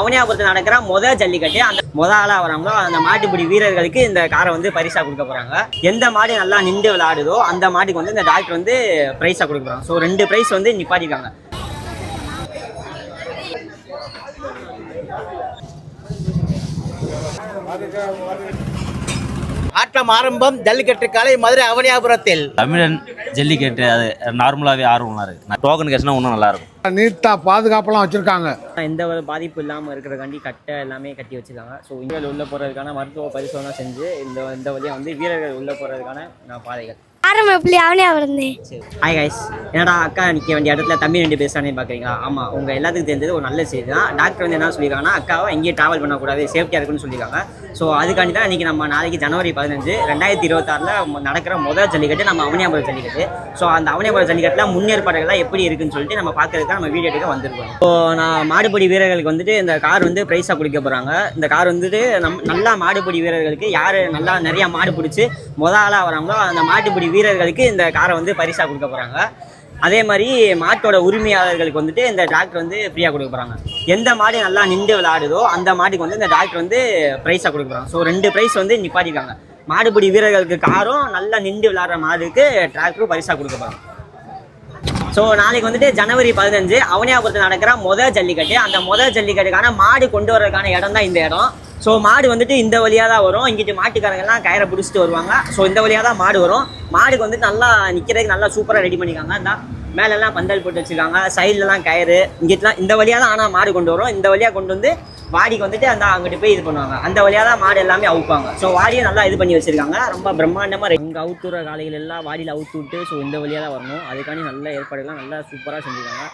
அவனியாபுரத்தில் நடக்கிற முத ஜல்லிக்கட்டு. அந்த முத ஆளாக வராங்களோ அந்த மாட்டுப்பிடி வீரர்களுக்கு இந்த காரை வந்து பரிசாக கொடுக்க போகிறாங்க எந்த மாடு நல்லா நின்று விளையாடுதோ அந்த மாட்டுக்கு வந்து இந்த டாக்டர் வந்து ப்ரைஸாக கொடுக்க போகிறாங்க ஸோ ரெண்டு ப்ரைஸ் வந்து நிப்பாட்டிருக்காங்க. ஆட்டம் ஆரம்பம் ஜல்லிக்கட்டு காலை மதுரை அவனியாபுரத்தில். தமிழன் ஜல்லிக்கட்டு அது நார்மலாகவே ஆர்வம்லாம் இருக்குது டோக்கன் கேஷ்னா இன்னும் நல்லாயிருக்கும் நீட்டாக பாதுகாப்பெல்லாம் வச்சுருக்காங்க. எந்த ஒரு பாதிப்பு இல்லாமல் இருக்கிறக்காண்டி கட்டை எல்லாமே கட்டி வச்சிருக்காங்க. ஸோ இங்கே உள்ள போகிறதுக்கான மருத்துவ பரிசோதனை செஞ்சு இந்த இந்த வழியாக வந்து வீரர்கள் உள்ள போகிறதுக்கான நான் பாதைகள். ஆரம்பம் எப்படி அவனே ஹாய் கைஸ் என்னடா அக்கா நிற்க வேண்டிய இடத்துல தம்பி ரெண்டு பேசுறானே பார்க்குறீங்களா ஆமாம் உங்கள் எல்லாத்துக்கும் தெரிஞ்சது ஒரு நல்ல செய்தி தான். டாக்டர் வந்து என்ன சொல்லியிருக்காங்கன்னா அக்காவை எங்கேயும் ட்ராவல் பண்ணக்கூடாது சேஃப்டியாக இருக்குன்னு சொல்லியிருக்காங்க ஸோ அதுக்காண்டி தான் இன்றைக்கி நம்ம நாளைக்கு ஜனவரி பதினஞ்சு ரெண்டாயிரத்தி இருபத்தாறில் நடக்கிற முதல் ஜல்லிக்கட்டு நம்ம அவனியாபுரம் ஜல்லிக்கட்டு. ஸோ அந்த அவனியாபுரம் ஜல்லிக்கட்டில் முன்னேற்பாடுகள்லாம் எப்படி இருக்குன்னு சொல்லிட்டு நம்ம பார்க்கறதுக்கு நம்ம வீடியோ எடுக்க வந்திருக்கோம். ஸோ நான் மாடுபடி வீரர்களுக்கு வந்துட்டு இந்த கார் வந்து ப்ரைஸாக கொடுக்க போகிறாங்க இந்த கார் வந்துட்டு நம் நல்லா மாடுபிடி வீரர்களுக்கு யார் நல்லா நிறையா மாடு பிடிச்சி மொதல் ஆளாக வராங்களோ அந்த மாட்டுப்பிடி வீரர்களுக்கு இந்த காரை வந்து பரிசாக கொடுக்க போகிறாங்க அதே மாதிரி மாட்டோட உரிமையாளர்களுக்கு வந்துட்டு இந்த டாக்டர் வந்து ஃப்ரீயாக கொடுக்க போகிறாங்க எந்த மாடு நல்லா நின்று விளையாடுதோ அந்த மாட்டுக்கு வந்து இந்த டாக்டர் வந்து ப்ரைஸாக கொடுக்க போகிறாங்க ஸோ ரெண்டு ப்ரைஸ் வந்து நிப்பாட்டிருக்காங்க. மாடுபிடி வீரர்களுக்கு காரும் நல்லா நின்று விளையாடுற மாடுக்கு டிராக்டரும் பரிசாக கொடுக்க போகிறாங்க ஸோ நாளைக்கு வந்துட்டு ஜனவரி பதினஞ்சு அவனியாபுரத்தில் நடக்கிற முதல் ஜல்லிக்கட்டு. அந்த முதல் ஜல்லிக்கட்டுக்கான மாடு கொண்டு வர்றதுக்கான இடம் தான் இந்த இடம். ஸோ மாடு வந்துட்டு இந்த வழியாக தான் வரும். இங்கிட்டு மாட்டுக்காரங்கெல்லாம் கயிறை பிடிச்சிட்டு வருவாங்க. ஸோ இந்த வழியாக தான் மாடு வரும். மாடுக்கு வந்துட்டு நல்லா நிற்கிறதுக்கு நல்லா சூப்பராக ரெடி பண்ணியிருக்காங்க. அந்த மேலெல்லாம் பந்தல் போட்டு வச்சுருக்காங்க. சைட்லலாம் கயிறு. இங்கிட்டலாம் இந்த வழியாக தான் ஆனால் மாடு கொண்டு வரும். இந்த வழியாக கொண்டு வந்து வாடிக்கு வந்துட்டு அந்த அங்கிட்டு போய் இது பண்ணுவாங்க. அந்த வழியாக தான் மாடு எல்லாமே அவுப்பாங்க. ஸோ வாடியை நல்லா இது பண்ணி வச்சிருக்காங்க. ரொம்ப பிரம்மாண்டமாக இங்கே அவுத்துற காலைகள் எல்லாம் வாடியில் அவுத்து விட்டு ஸோ இந்த வழியாக தான் வரணும். அதுக்காண்டி நல்ல ஏற்பாடுகள்லாம் நல்லா சூப்பராக செஞ்சுருக்காங்க.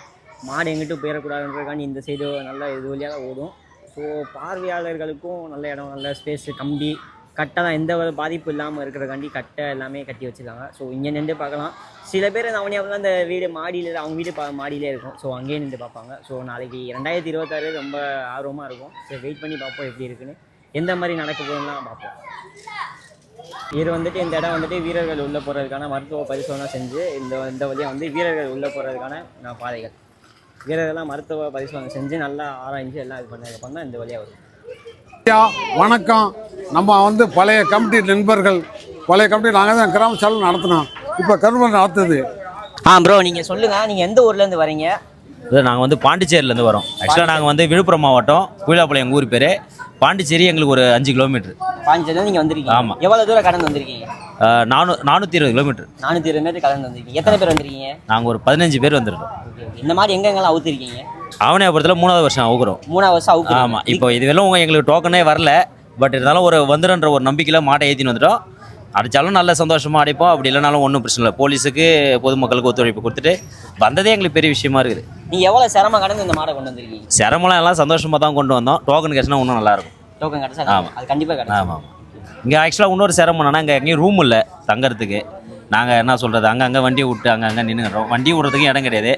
மாடு எங்கிட்டும் போயிடக்கூடாதுன்றதுக்காண்டி இந்த சைடு நல்ல இது வழியாக தான் ஓடும். ஸோ பார்வையாளர்களுக்கும் நல்ல இடம் நல்ல ஸ்பேஸு கம்பி கட்டை தான் எந்த ஒரு பாதிப்பு இல்லாமல் இருக்கிறக்காண்டி கட்டை எல்லாமே கட்டி வச்சுருக்காங்க. ஸோ இங்கே நின்று பார்க்கலாம். சில பேர் இந்த அந்த வீடு மாடியில் அவங்க வீடு பா மாடியிலே இருக்கும். ஸோ அங்கேயே நின்று பார்ப்பாங்க. ஸோ நாளைக்கு ரெண்டாயிரத்தி இருபத்தாறு ரொம்ப ஆர்வமாக இருக்கும். ஸோ வெயிட் பண்ணி பார்ப்போம் எப்படி இருக்குன்னு. எந்த மாதிரி நடக்க போகுதுலாம் பார்ப்போம். இது வந்துட்டு இந்த இடம் வந்துட்டு வீரர்கள் உள்ளே போகிறதுக்கான மருத்துவ பரிசோதனை செஞ்சு இந்த இந்த வழியாக வந்து வீரர்கள் உள்ளே போகிறதுக்கான நான் பாதைகள். வீரர்கள்லாம் மருத்துவ பரிசோதனை செஞ்சு நல்லா ஆராய்ஞ்சு எல்லாம் இது பண்ணதுக்கப்புறம் தான் இந்த வழியாக வரும். வணக்கம். நம்ம வந்து பழைய கமிட்டி நண்பர்கள். பழைய கமிட்டி நாங்கள் தான் கிராம சபை நடத்தினோம். இப்போ கருமன் நடத்துது. ஆ ப்ரோ நீங்கள் சொல்லுங்கள் நீங்கள் எந்த ஊர்லேருந்து வரீங்க? இது நாங்கள் வந்து பாண்டிச்சேரியிலேருந்து வரோம். ஆக்சுவலாக நாங்கள் வந்து விழுப்புரம் மாவட்டம் குயிலாப்பாளையம் எங்கள் ஊர் பேர். பாண்டிச்சேரி எங்களுக்கு ஒரு அஞ்சு கிலோமீட்டர். பாஞ்சதுல நீங்கள் வந்திருக்கீங்க. ஆமா. எவ்வளோ தூரம் கடந்து வந்திருக்கீங்க? நானூ நானூற்றி இருபது கிலோமீட்டர். நானூற்றி இருபது மீட்டர் கடந்து வந்திருக்கீங்க. எத்தனை பேர் வந்திருக்கீங்க? நாங்கள் ஒரு பதினஞ்சு பேர் வந்திருக்கோம். இந்த மாதிரி எங்கெங்கெல்லாம் அவுத்துருக்கீங்க? அவனியாபுரத்தில் மூணாவது வருஷம் ஊக்குறோம் மூணாவது வருஷம் அவுக்கு ஆமாம் இப்போ இதுவெல்லாம் உங்கள் எங்களுக்கு டோக்கனே வரல. பட் இருந்தாலும் ஒரு வந்துடுன்ற ஒரு நம்பிக்கையில் மாட்டை ஏற்றின்னு வந்துட்டோம். அடித்தாலும் நல்ல சந்தோஷமாக அடிப்போம். அப்படி இல்லைனாலும் ஒன்றும் பிரச்சனை இல்லை. போலீஸுக்கு பொதுமக்களுக்கு ஒத்துழைப்பு கொடுத்துட்டு வந்ததே எங்களுக்கு பெரிய விஷயமா இருக்குது. நீங்கள் எவ்வளோ சிரமம் கடந்து இந்த மாடை கொண்டு வந்திருக்கீங்க? சிரமம்லாம் எல்லாம் சந்தோஷமாக தான் கொண்டு வந்தோம். டோக்கன் கேஷ்னா இன்னும் நல்லாயிருக்கும் டோக்கன் கிடச்சா ஆமா. அது கண்டிப்பாக கிடைக்கும் ஆமாம் ஆமாம் இங்கே ஆக்சுவலாக இன்னொரு சிரமம் என்னன்னா இங்கே எங்கேயும் ரூம் இல்லை தங்கறதுக்கு. நாங்கள் என்ன சொல்கிறது அங்கங்கே வண்டியை விட்டு அங்கங்கே நின்றுக்கிறோம் வண்டி விடுறதுக்கும் இடம் கிடையாது.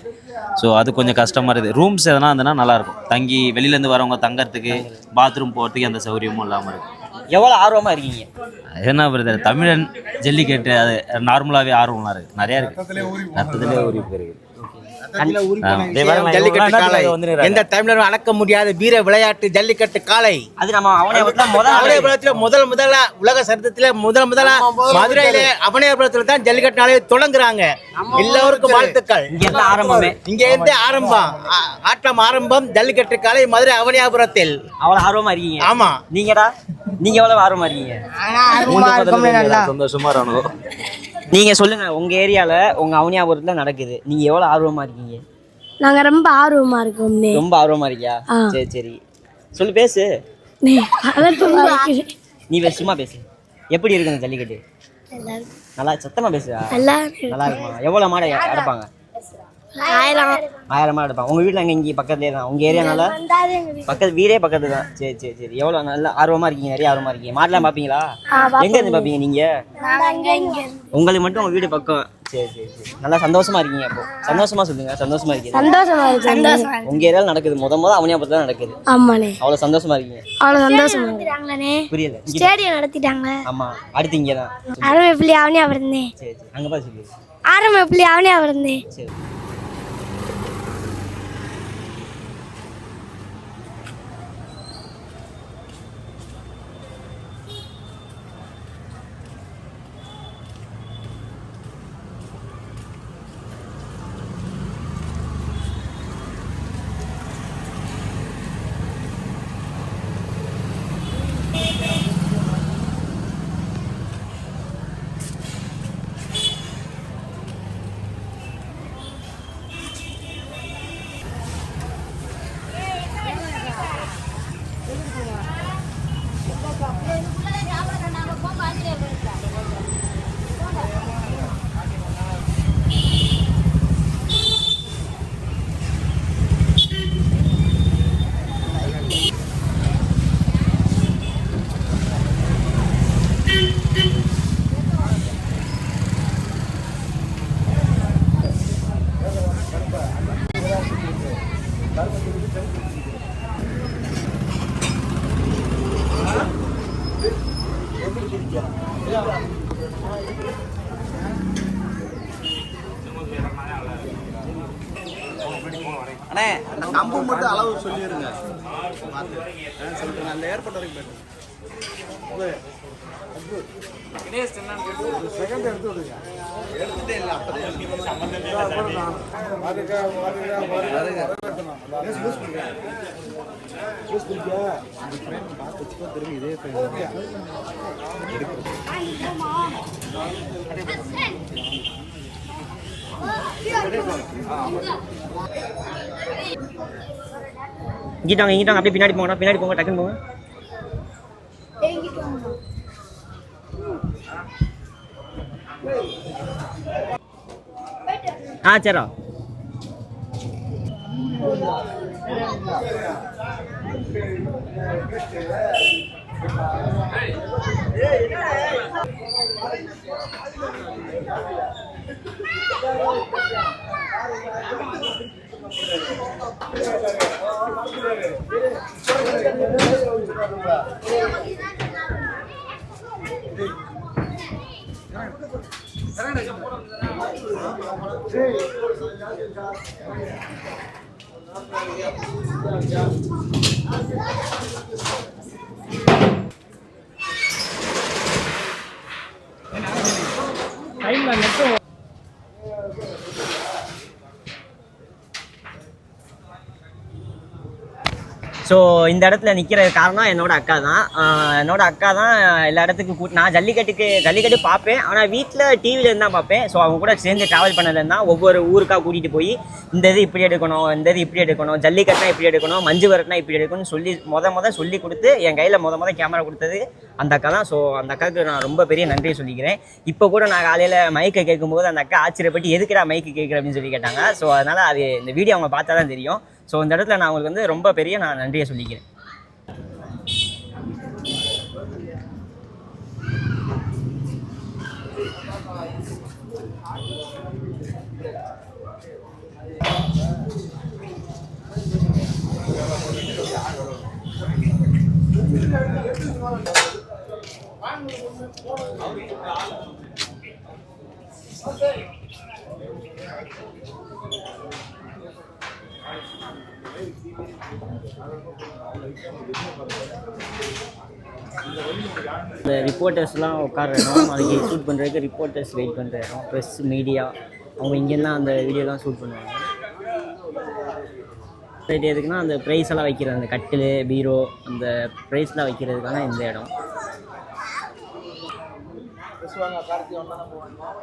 ஸோ அது கொஞ்சம் கஷ்டமாக இருக்குது. ரூம்ஸ் எதனா இருந்ததுன்னா நல்லாயிருக்கும் தங்கி வெளியிலேருந்து வரவங்க தங்கறதுக்கு பாத்ரூம் போகிறதுக்கு எந்த சௌகரியமும் இல்லாமல் இருக்கும். எவ்வளோ ஆர்வமாக இருக்கீங்க? என்ன பிரதர் தமிழன் ஜல்லிக்கட்டு அது நார்மலாகவே ஆர்வம்லாம் இருக்குது நிறையா இருக்குது ரத்தத்திலே உரிப்பு இருக்குது ஜல்லிக்கட்டு காலை எந்த தமிழரும் அடக்க முடியாத வீர விளையாட்டு ஜல்லிக்கட்டு காலை அது நம்ம அவனியாபுரத்தில் முதல் முதலா உலக சரித்திரத்தில் முதல் முதலா மதுரையில அவனியாபுரத்தில் தான் ஜல்லிக்கட்டு நாளை தொடங்குறாங்க. எல்லோருக்கும் வாழ்த்துக்கள். இங்க இருந்து ஆரம்பமே. இங்க இருந்து ஆரம்பம். ஆட்டம் ஆரம்பம் ஜல்லிக்கட்டு காலை மதுரை அவனியாபுரத்தில். அவ்வளோ ஆர்வமாக இருக்கீங்க. ஆமா. நீங்கடா? நீங்கள் எவ்வளோ ஆர்வமாக இருக்கீங்க? சந்தோஷமாக இருக்கணும் நீங்கள் சொல்லுங்கள் உங்கள் ஏரியாவில் உங்கள் அவனியாபுரத்தில் நடக்குது. நீங்கள் எவ்வளோ ஆர்வமாக இருக்கீங்க? நாங்க ரொம்ப ஆர்வமா இருக்கோம்னே ரொம்ப ஆர்வமாக இருக்கியா. சரி சரி. சொல்லு பேசு. நே, பேசு சும்மா பேசு. எப்படி இருக்கு இந்த ஜல்லிக்கட்டு? நல்லா சத்தமா பேசுடா. நல்லா நல்லா இருக்குமா? எவ்வளோ மாடை அடைப்பாங்க ஆயிரம் ஆயிரம் மாடு அடைப்பாங்க உங்கள் வீட்டில் அங்கே இங்கே பக்கத்துலேயே தான். உங்கள் ஏரியானால பக்கத்து வீடே பக்கத்து தான். சரி சரி சரி. எவ்வளோ நல்லா ஆர்வமாக இருக்கீங்க? நிறைய ஆர்வமாக இருக்கீங்க. மாடெல்லாம் பார்ப்பீங்களா எங்க இருந்து பார்ப்பீங்க நீங்கள் உங்களுக்கு மட்டும் உங்கள் வீடு பக்கம். சரி சரி சரி. நல்லா சந்தோஷமா இருக்கீங்க அப்போ. சந்தோஷமா சொல்லுங்க. சந்தோஷமா இருக்கீங்க. சந்தோஷமா இருக்கு சந்தோஷமா உங்க ஏரியாவில் நடக்குது. முத முத அவனியாபுரத்தில் தான் நடக்குது. ஆமாண்ணே. அவ்வளோ சந்தோஷமா இருக்கீங்க. அவ்வளவு சந்தோஷமா நடத்திட்டாங்களே புரியல. ஸ்டேடியம் நடத்திட்டாங்க ஆமா. அடுத்து இங்கே தான் ஆரம்பம் எப்படி? அவனே அவர்ந்தே சரி சரி. அங்கே பார்த்து சொல்லு ஆரம்பம் எப்படி? அவனே அவர்ந்தே சரி. பார்த்து அளவு சொல்லிடுங்க பார்த்து. ஆ, சொல்லுங்க. அந்த ஏர்போர்ட் வரைக்கும் போயிட்டு. செகண்ட் எடுத்து விடுங்க. எடுத்துட்டே இல்லை அப்போதான் அதுக்கு திரும்பி இதே இங்கிட்டாங்க இங்கிட்டாங்க அப்படியே பின்னாடி போங்கடா. பின்னாடி போங்க டக்குன்னு போங்க. ஆ சரிடா டைம்ல ஸோ இந்த இடத்துல நிற்கிற காரணம் என்னோட அக்கா தான். என்னோடய என்னோட அக்கா தான் எல்லா இடத்துக்கும் கூட்டு நான் ஜல்லிக்கட்டுக்கு ஜல்லிக்கட்டு பார்ப்பேன். ஆனால் வீட்டில் டிவியில் இருந்தால் பார்ப்பேன். ஸோ அவங்க கூட சேர்ந்து ட்ராவல் பண்ணதுல தான் ஒவ்வொரு ஊருக்காக கூட்டிகிட்டு போய் இந்த இது இப்படி எடுக்கணும் இந்த இது இப்படி எடுக்கணும் ஜல்லிக்கட்டுனா இப்படி எடுக்கணும் மஞ்சு வரட்டுனா இப்படி எடுக்கணும்னு சொல்லி மொத மொதல் சொல்லி கொடுத்து என் கையில் மொத மொதல் கேமரா கொடுத்தது அந்த அக்கா தான். ஸோ அந்த அக்காவுக்கு நான் ரொம்ப பெரிய நன்றியை சொல்லிக்கிறேன். இப்போ கூட நான் காலையில் மைக்கை கேட்கும்போது அந்த அக்கா ஆச்சரியப்பட்டு எதுக்குடா மைக்கு கேட்குற? அப்படின்னு சொல்லி கேட்டாங்க. ஸோ அதனால் அது இந்த வீடியோ அவங்க பார்த்தா தான் தெரியும். ஸோ இந்த இடத்துல நான் அவங்களுக்கு வந்து ரொம்ப பெரிய நான் நன்றியை சொல்லிக்கிறேன். இந்த ரிப்போர்ட்டர்ஸ்லாம் உட்கார இடம் அதுக்கு ஷூட் பண்ணுறதுக்கு ரிப்போர்ட்டர்ஸ் வெயிட் பண்ணுற இடம் ப்ரெஸ் மீடியா அவங்க இங்கேருந்து அந்த வீடியோலாம் ஷூட் பண்ணுவாங்க. எதுக்குன்னா அந்த ப்ரைஸ் எல்லாம் வைக்கிற அந்த கட்டில் பீரோ அந்த ப்ரைஸ்லாம் வைக்கிறதுக்கான இந்த இடம். பேசுவாங்க கார்த்தி ஒன்றா நம்ம வந்தோம்.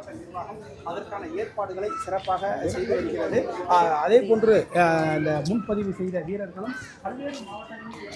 அதற்கான ஏற்பாடுகளை சிறப்பாக செய்து வருகிறது அதே போன்று இந்த முன்பதிவு செய்த வீரர்களும் பல்வேறு மாவட்டங்களில்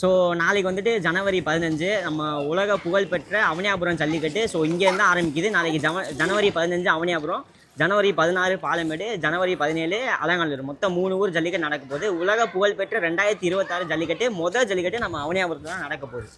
ஸோ நாளைக்கு வந்துட்டு ஜனவரி பதினஞ்சு நம்ம உலக புகழ்பெற்ற அவனியாபுரம் ஜல்லிக்கட்டு. ஸோ இங்கேருந்து ஆரம்பிக்குது. நாளைக்கு ஜவ ஜனவரி பதினஞ்சு அவனியாபுரம் ஜனவரி பதினாறு பாலமேடு ஜனவரி பதினேழு அலங்காநல்லூர். மொத்தம் மூணு ஊர் ஜல்லிக்கட்டு நடக்க போகுது. உலக புகழ்பெற்ற ரெண்டாயிரத்தி இருபத்தாறு ஜல்லிக்கட்டு முதல் ஜல்லிக்கட்டு நம்ம அவனியாபுரத்தில் தான் நடக்க போகுது.